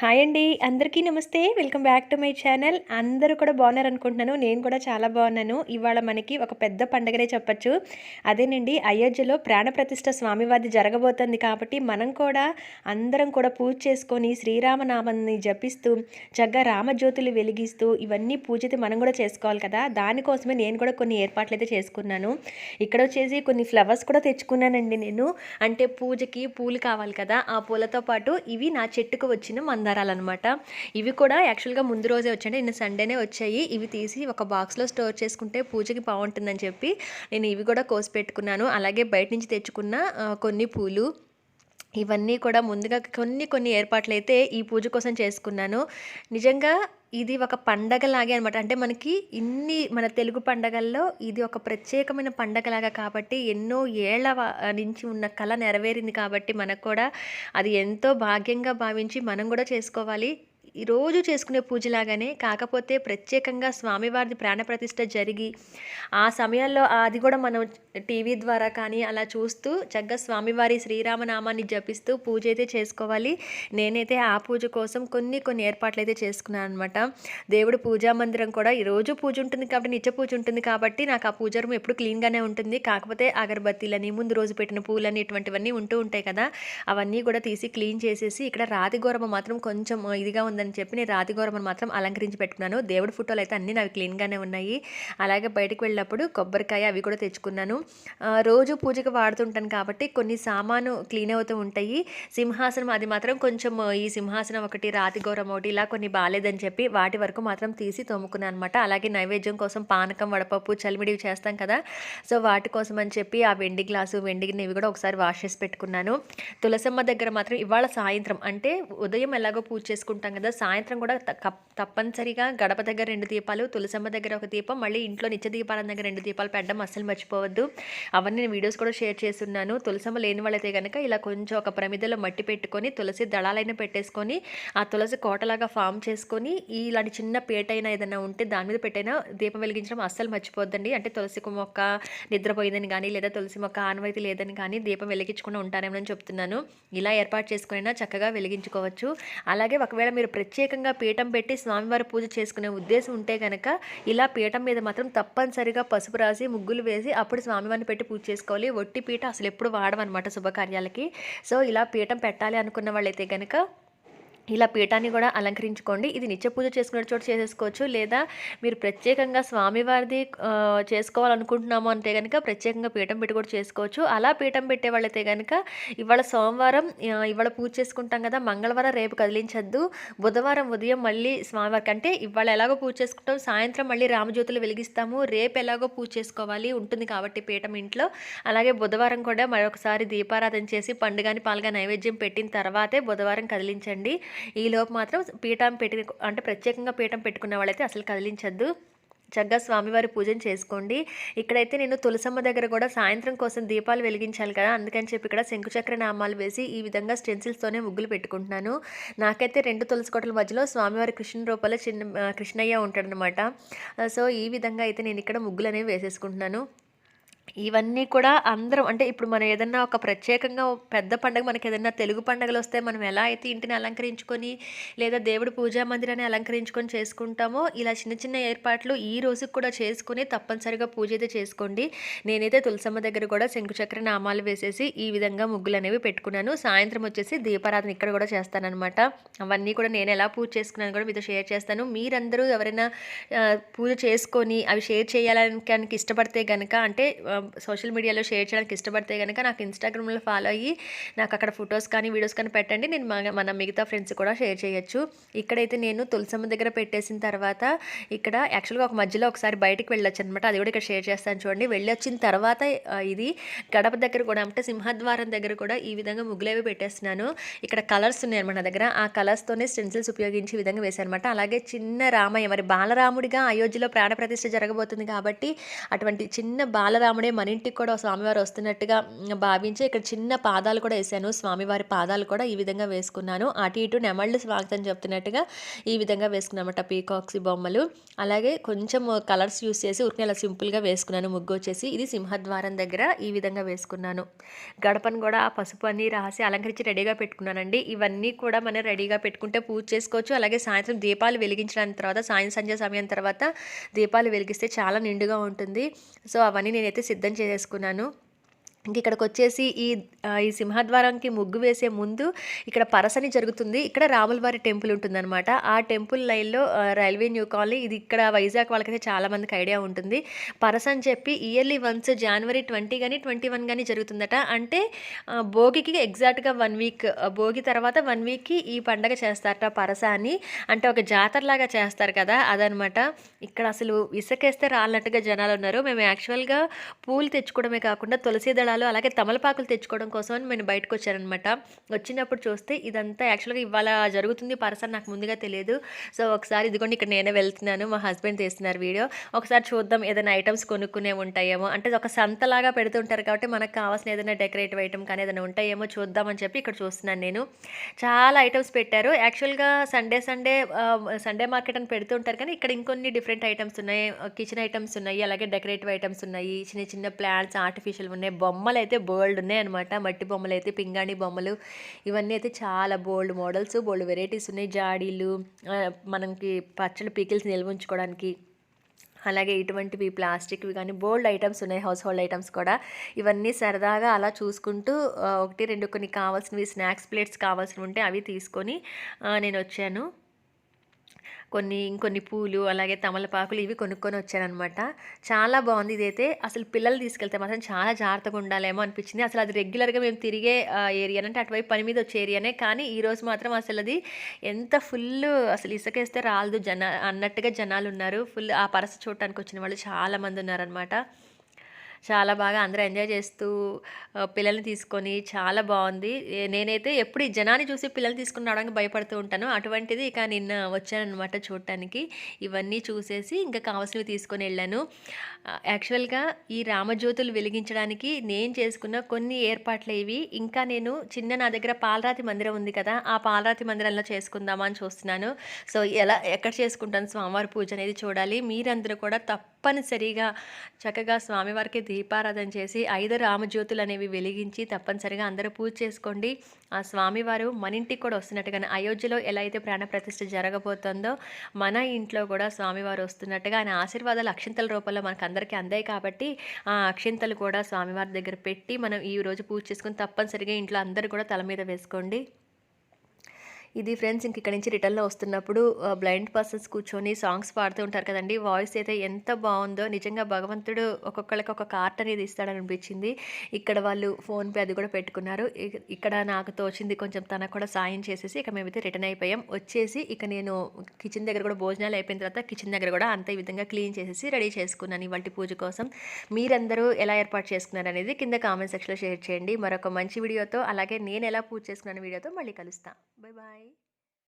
Hi అండి అందరికీ నమస్తే. Welcome back to my channel. అందరూ కూడా బాగున్నారు అనుకుంటున్నాను నేను కూడా చాలా బాగున్నాను. ఇవాళ మనకి ఒక పెద్ద పండగనే చెప్పచ్చు. అదేనండి అయోధ్యలో ప్రాణప్రతిష్ఠ స్వామివారిది జరగబోతుంది కాబట్టి మనం కూడా అందరం కూడా పూజ చేసుకొని శ్రీరామనామాన్ని జపిస్తూ చక్కగా రామజ్యోతులు వెలిగిస్తూ ఇవన్నీ పూజతే మనం కూడా చేసుకోవాలి కదా. దానికోసమే నేను కూడా కొన్ని ఏర్పాట్లు అయితే చేసుకున్నాను. ఇక్కడ వచ్చేసి కొన్ని ఫ్లవర్స్ కూడా తెచ్చుకున్నానండి నేను. అంటే పూజకి పూలు కావాలి కదా. ఆ పూలతో పాటు ఇవి నా చెట్టుకు వచ్చిన మందారాలు అనమాట ఇవి కూడా యాక్చువల్గా ముందు రోజే వచ్చాయండి. నిన్న సండేనే వచ్చాయి. ఇవి తీసి ఒక బాక్స్లో స్టోర్ చేసుకుంటే పూజకి బాగుంటుందని చెప్పి నేను ఇవి కూడా కోసి పెట్టుకున్నాను. అలాగే బయట నుంచి తెచ్చుకున్న కొన్ని పూలు ఇవన్నీ కూడా ముందుగా కొన్ని కొన్ని ఏర్పాట్లు అయితే ఈ పూజ కోసం చేసుకున్నాను. నిజంగా ఇది ఒక పండగలాగే అనమాట అంటే మనకి ఇన్ని మన తెలుగు పండగల్లో ఇది ఒక ప్రత్యేకమైన పండగలాగా కాబట్టి ఎన్నో ఏళ్ళ నుంచి ఉన్న కళ నెరవేరింది కాబట్టి మనకు కూడా అది ఎంతో భాగ్యంగా భావించి మనం కూడా చేసుకోవాలి. ఈ రోజు చేసుకునే పూజలాగానే కాకపోతే ప్రత్యేకంగా స్వామివారిది ప్రాణప్రతిష్ఠ జరిగి ఆ సమయాల్లో అది కూడా మనం టీవీ ద్వారా కానీ అలా చూస్తూ చక్కగా స్వామివారి శ్రీరామనామాన్ని జపిస్తూ పూజ అయితే చేసుకోవాలి. నేనైతే ఆ పూజ కోసం కొన్ని కొన్ని ఏర్పాట్లు అయితే చేసుకున్నాను అనమాట దేవుడు పూజా మందిరం కూడా ఈరోజు పూజ ఉంటుంది కాబట్టి నిత్య పూజ ఉంటుంది కాబట్టి నాకు ఆ పూజ రూమ్ ఎప్పుడు క్లీన్గానే ఉంటుంది. కాకపోతే అగరబత్తీలని ముందు రోజు పెట్టిన పూలని ఇటువంటివన్నీ ఉంటూ ఉంటాయి కదా అవన్నీ కూడా తీసి క్లీన్ చేసేసి ఇక్కడ రాతి గోరమ మాత్రం కొంచెం ఇదిగా ఉందని అని చెప్పి నేను రాతి గోరమను మాత్రం అలంకరించి పెట్టుకున్నాను. దేవుడి ఫోటోలు అయితే అన్నీ నాకు క్లీన్గానే ఉన్నాయి. అలాగే బయటకు వెళ్ళినప్పుడు కొబ్బరికాయ అవి కూడా తెచ్చుకున్నాను. రోజు పూజకు వాడుతుంటాను కాబట్టి కొన్ని సామాను క్లీన్ అవుతూ ఉంటాయి. సింహాసనం అది మాత్రం కొంచెం ఈ సింహాసనం ఒకటి రాతి గౌరవం ఒకటి ఇలా కొన్ని బాగాలేదని చెప్పి వాటి వరకు మాత్రం తీసి తోముకున్నాను అనమాట అలాగే నైవేద్యం కోసం పానకం వడపప్పు చలిమిడివి చేస్తాం కదా. సో వాటి కోసం అని చెప్పి ఆ వెండి గ్లాసు వెండి గిన్నె ఇవి కూడా ఒకసారి వాష్ చేసి పెట్టుకున్నాను. తులసమ్మ దగ్గర మాత్రం ఇవాళ సాయంత్రం అంటే ఉదయం ఎలాగో పూజ చేసుకుంటాం కదా సాయంత్రం కూడా తప్పనిసరిగా గడప దగ్గర రెండు దీపాలు తులసమ్మ దగ్గర ఒక దీపం మళ్ళీ ఇంట్లో నిత్య దీపాల దగ్గర రెండు దీపాలు పెట్టడం అస్సలు మర్చిపోవద్దు. అవన్నీ నేను వీడియోస్ కూడా షేర్ చేస్తున్నాను. తులసమ్మ లేని వాళ్ళైతే కనుక ఇలా కొంచెం ఒక ప్రమిదలో మట్టి పెట్టుకొని తులసి దళాలైనా పెట్టేసుకొని ఆ తులసి కోటలాగా ఫామ్ చేసుకొని ఇలాంటి చిన్న పేట అయినా ఏదైనా ఉంటే దాని మీద పెట్టైనా దీపం వెలిగించడం అస్సలు మర్చిపోద్దండి అంటే తులసి మొక్క నిద్రపోయిందని కానీ లేదా తులసి మొక్క ఆనవాయితీ లేదని కానీ దీపం వెలిగించకుండా ఉంటారేమో అని చెప్తున్నాను. ఇలా ఏర్పాటు చేసుకునైనా చక్కగా వెలిగించుకోవచ్చు. అలాగే ఒకవేళ మీరు ప్రత్యేకంగా పీఠం పెట్టి స్వామివారి పూజ చేసుకునే ఉద్దేశం ఉంటే కనుక ఇలా పీఠం మీద మాత్రం తప్పనిసరిగా పసుపు రాసి ముగ్గులు వేసి అప్పుడు స్వామివారిని పెట్టి పూజ చేసుకోవాలి. ఒట్టి పీట అసలు ఎప్పుడు వాడమన్నమాట శుభకార్యాలకి. సో ఇలా పీఠం పెట్టాలి అనుకున్న వాళ్ళైతే కనుక ఇలా పీఠాన్ని కూడా అలంకరించుకోండి. ఇది నిత్య పూజ చేసుకునే చోట చేసేసుకోవచ్చు. లేదా మీరు ప్రత్యేకంగా స్వామివారిది చేసుకోవాలనుకుంటున్నాము అంటే కనుక ప్రత్యేకంగా పీఠం పెట్టి కూడా చేసుకోవచ్చు. అలా పీఠం పెట్టే వాళ్ళైతే కనుక ఇవాళ సోమవారం ఇవాళ పూజ చేసుకుంటాం కదా మంగళవారం రేపు కదిలించద్దు. బుధవారం ఉదయం మళ్ళీ స్వామివారికి అంటే ఇవాళ ఎలాగో పూజ చేసుకుంటాం సాయంత్రం మళ్ళీ రామజ్యోతులు వెలిగిస్తాము. రేపు ఎలాగో పూజ చేసుకోవాలి ఉంటుంది కాబట్టి పీఠం ఇంట్లో. అలాగే బుధవారం కూడా మరొకసారి దీపారాధన చేసి పండుగని పాలుగా నైవేద్యం పెట్టిన తర్వాతే బుధవారం కదిలించండి. ఈలోపు మాత్రం పీఠం పెట్టి అంటే ప్రత్యేకంగా పీఠం పెట్టుకున్న వాళ్ళైతే అసలు కదిలించద్దు. చక్కగా స్వామివారి పూజను చేసుకోండి. ఇక్కడైతే నేను తులసమ్మ దగ్గర కూడా సాయంత్రం కోసం దీపాలు వెలిగించాలి కదా అందుకని చెప్పి ఇక్కడ శంకుచక్ర నామాలు వేసి ఈ విధంగా స్టెన్సిల్స్తోనే ముగ్గులు పెట్టుకుంటున్నాను. నాకైతే రెండు తులసి కోటల మధ్యలో స్వామివారి కృష్ణ రూపంలో చిన్న కృష్ణయ్య ఉంటాడనమాట సో ఈ విధంగా అయితే నేను ఇక్కడ ముగ్గులు అనేవి వేసేసుకుంటున్నాను. ఇవన్నీ కూడా అందరం అంటే ఇప్పుడు మనం ఏదన్నా ఒక ప్రత్యేకంగా పెద్ద పండగ మనకి ఏదన్నా తెలుగు పండగలు వస్తే మనం ఎలా అయితే ఇంటిని అలంకరించుకొని లేదా దేవుడి పూజా మందిరాన్ని అలంకరించుకొని చేసుకుంటామో ఇలా చిన్న చిన్న ఏర్పాట్లు ఈ రోజుకి కూడా చేసుకుని తప్పనిసరిగా పూజ అయితే చేసుకోండి. నేనైతే తులసమ్మ దగ్గర కూడా శంకుచక్ర నామాలు వేసేసి ఈ విధంగా ముగ్గులు అనేవి పెట్టుకున్నాను. సాయంత్రం వచ్చేసి దీపారాధన ఇక్కడ కూడా చేస్తానమాట అవన్నీ కూడా నేను ఎలా పూజ చేసుకున్నాను కూడా మీతో షేర్ చేస్తాను. మీరందరూ ఎవరైనా పూజ చేసుకొని అవి షేర్ చేయాలని ఇష్టపడితే కనుక అంటే సోషల్ మీడియాలో షేర్ చేయడానికి ఇష్టపడితే కనుక నాకు ఇన్స్టాగ్రామ్లో ఫాలో అయ్యి నాకు అక్కడ ఫొటోస్ కానీ వీడియోస్ కానీ పెట్టండి. నేను మన- మన మిగతా ఫ్రెండ్స్ కూడా షేర్ చేయొచ్చు. ఇక్కడైతే నేను తులసమ్మ దగ్గర పెట్టేసిన తర్వాత ఇక్కడ యాక్చువల్గా ఒక మధ్యలో ఒకసారి బయటకు వెళ్ళొచ్చు అనమాట అది కూడా ఇక్కడ షేర్ చేస్తాను చూడండి. వెళ్ళి వచ్చిన తర్వాత ఇది గడప దగ్గర కూడా అంటే సింహద్వారం దగ్గర కూడా ఈ విధంగా ముగ్గులేవి పెట్టేస్తున్నాను. ఇక్కడ కలర్స్ ఉన్నాయి అనమాట దగ్గర. ఆ కలర్స్తోనే స్టెన్సిల్స్ ఉపయోగించి ఈ విధంగా వేశాను అనమాట అలాగే చిన్న రామయ్య మరి బాలరాముడిగా అయోధ్యలో ప్రాణప్రతిష్ఠ జరగబోతుంది కాబట్టి అటువంటి చిన్న బాలరాముడే మన ఇంటికి కూడా స్వామివారు వస్తున్నట్టుగా భావించి ఇక్కడ చిన్న పాదాలు కూడా వేసాను. స్వామివారి పాదాలు కూడా ఈ విధంగా వేసుకున్నాను. అటు ఇటు నెమళ్ళు స్వాగతం చెప్తున్నట్టుగా ఈ విధంగా వేసుకున్నమాట పీకాక్స్ బొమ్మలు. అలాగే కొంచెం కలర్స్ యూస్ చేసి ఉరికి అలా సింపుల్గా వేసుకున్నాను. ముగ్గు వచ్చేసి ఇది సింహద్వారం దగ్గర ఈ విధంగా వేసుకున్నాను. గడపను కూడా ఆ పసుపు అన్ని రాసి అలంకరించి రెడీగా పెట్టుకున్నానండి. ఇవన్నీ కూడా మనం రెడీగా పెట్టుకుంటే పూజ చేసుకోవచ్చు. అలాగే సాయంత్రం దీపాలు వెలిగించడానికి తర్వాత సాయం సంధ్య సమయం తర్వాత దీపాలు వెలిగిస్తే చాలా నిండుగా ఉంటుంది. సో అవన్నీ నేనైతే సిద్ధం చేసేసుకున్నాను ఇంక ఇక్కడికి వచ్చేసి ఈ ఈ సింహద్వారంకి ముగ్గు వేసే ముందు ఇక్కడ పరసని జరుగుతుంది. ఇక్కడ రాములవారి టెంపుల్ ఉంటుందన్నమాట. ఆ టెంపుల్ లైన్లో రైల్వే న్యూ కాలనీ ఇది ఇక్కడ వైజాగ్ వాళ్ళకైతే చాలా మందికి ఐడియా ఉంటుంది. పరస అని చెప్పి ఇయర్లీ వన్స్ జనవరి ట్వంటీ కానీ ట్వంటీ వన్ కానీ జరుగుతుందట. అంటే భోగికి ఎగ్జాక్ట్గా వన్ వీక్ భోగి తర్వాత వన్ వీక్కి ఈ పండగ చేస్తారట పరస అని. అంటే ఒక జాతరలాగా చేస్తారు కదా అదనమాట ఇక్కడ అసలు ఇసుకేస్తే రాలినట్టుగా జనాలు ఉన్నారు మేము యాక్చువల్గా పూలు తెచ్చుకోవడమే కాకుండా తులసి దళాలు అలాగే తమలపాకులు తెచ్చుకోవడం కోసం అని నేను బయటకు వచ్చానమాట వచ్చినప్పుడు చూస్తే ఇదంతా యాక్చువల్గా ఇవాళ జరుగుతుంది పర్సన్ నాకు ముందుగా తెలియదు. సో ఒకసారి ఇదిగోండి ఇక్కడ నేనే వెళ్తున్నాను మా హస్బెండ్ తీస్తున్నారు వీడియో. ఒకసారి చూద్దాం ఏదైనా ఐటమ్స్ కొనుక్కునే ఉంటాయేమో. అంటే ఒక సంతలాగా పెడుతుంటారు కాబట్టి మనకు కావాల్సిన ఏదైనా డెకరేటివ్ ఐటమ్ కానీ ఏదైనా ఉంటాయేమో చూద్దామని చెప్పి ఇక్కడ చూస్తున్నాను నేను. చాలా ఐటమ్స్ పెట్టారు. యాక్చువల్గా సండే సండే సండే మార్కెట్ అని పెడుతుంటారు కానీ ఇక్కడ ఇంకొన్ని డిఫరెంట్ ఐటమ్స్ ఉన్నాయి. కిచెన్ ఐటమ్స్ ఉన్నాయి అలాగే డెకరేటివ్ ఐటమ్స్ ఉన్నాయి. చిన్న చిన్న ప్లాంట్స్ ఆర్టిఫిషియల్ ఉన్నాయి బొమ్మ బొమ్మలు అయితే బోల్డ్ ఉన్నాయి అనమాట మట్టి బొమ్మలు అయితే పింగాణి బొమ్మలు. ఇవన్నీ అయితే చాలా బోల్డ్ మోడల్స్ బోల్డ్ వెరైటీస్ ఉన్నాయి. జాడీలు మనకి పచ్చడి పీకిల్స్ నిల్వ ఉంచుకోవడానికి అలాగే ఇటువంటివి ప్లాస్టిక్వి కానీ బోల్డ్ ఐటమ్స్ ఉన్నాయి హౌస్ హోల్డ్ ఐటమ్స్ కూడా. ఇవన్నీ సరదాగా అలా చూసుకుంటూ ఒకటి రెండు కొన్ని కావాల్సినవి స్నాక్స్ ప్లేట్స్ కావాల్సినవి ఉంటే అవి తీసుకొని నేను వచ్చాను. కొన్ని ఇంకొన్ని పూలు అలాగే తమలపాకులు ఇవి కొనుక్కొని వచ్చానమాట చాలా బాగుంది ఇదైతే. అసలు పిల్లలు తీసుకెళ్తే మాత్రం చాలా జాగ్రత్తగా ఉండాలేమో అనిపించింది. అసలు అది రెగ్యులర్గా మేము తిరిగే ఏరియా అంటే అటువైపు పని మీద వచ్చే ఏరియానే కానీ ఈరోజు మాత్రం అసలు అది ఎంత ఫుల్ అసలు ఇసుకేస్తే రాలదు జన అన్నట్టుగా జనాలు ఉన్నారు ఫుల్ ఆ పరస చూడటానికి వచ్చిన వాళ్ళు చాలామంది ఉన్నారనమాట చాలా బాగా అందరూ ఎంజాయ్ చేస్తూ పిల్లల్ని తీసుకొని చాలా బాగుంది. నేనైతే ఎప్పుడు ఈ జనాన్ని చూసి పిల్లల్ని తీసుకుని రావడానికి భయపడుతూ ఉంటాను అటువంటిది ఇక నిన్న వచ్చానమాట చూడటానికి. ఇవన్నీ చూసేసి ఇంకా కావాల్సినవి తీసుకొని వెళ్ళాను. యాక్చువల్గా ఈ రామజ్యోతులు వెలిగించడానికి నేను చేసుకున్న కొన్ని ఏర్పాట్లు ఇవి. ఇంకా నేను చిన్న నా దగ్గర పాలరాతి మందిరం ఉంది కదా ఆ పాలరాతి మందిరంలో చేసుకుందామా అని చూస్తున్నాను. సో ఎలా ఎక్కడ చేసుకుంటాను స్వామివారి పూజ అనేది చూడాలి. మీరందరూ కూడా తప్పనిసరిగా చక్కగా స్వామివారికి దీపారాధన చేసి ఐదు రామజ్యోతులు అనేవి వెలిగించి తప్పనిసరిగా అందరూ పూజ చేసుకోండి. ఆ స్వామివారు మన ఇంటికి కూడా వస్తున్నట్టుగానే అయోధ్యలో ఎలా అయితే ప్రాణప్రతిష్ఠ జరగబోతుందో మన ఇంట్లో కూడా స్వామివారు వస్తున్నట్టుగా ఆయన ఆశీర్వాదాలు అక్షింతల రూపంలో మనకు అందరికీ అందాయి కాబట్టి ఆ అక్షింతలు కూడా స్వామివారి దగ్గర పెట్టి మనం ఈ రోజు పూజ చేసుకుని తప్పనిసరిగా ఇంట్లో అందరూ కూడా తల మీద వేసుకోండి. ఇది ఫ్రెండ్స్ ఇంక ఇక్కడ నుంచి రిటర్న్లో వస్తున్నప్పుడు బ్లైండ్ పర్సన్స్ కూర్చొని సాంగ్స్ పాడుతూ ఉంటారు కదండి. వాయిస్ అయితే ఎంత బాగుందో నిజంగా భగవంతుడు ఒక్కొక్కరికి ఒక కార్ట్ అనేది ఇస్తాడని అనిపించింది. ఇక్కడ వాళ్ళు ఫోన్పే అది కూడా పెట్టుకున్నారు. ఇక్కడ నాకు తోచింది కొంచెం తనకు కూడా సాయం చేసేసి ఇక మేమైతే రిటర్న్ అయిపోయాం. వచ్చేసి ఇక నేను కిచెన్ దగ్గర కూడా భోజనాలు అయిపోయిన తర్వాత కిచెన్ దగ్గర కూడా అంతే విధంగా క్లీన్ చేసేసి రెడీ చేసుకున్నాను ఇవాళ పూజ కోసం. మీరందరూ ఎలా ఏర్పాటు చేసుకున్నారు అనేది కింద కామెంట్ సెక్షన్లో షేర్ చేయండి. మరొక మంచి వీడియోతో అలాగే నేను ఎలా పూజ చేసుకున్నాను వీడియోతో మళ్ళీ కలుస్తాను బాయ్ బాయ్.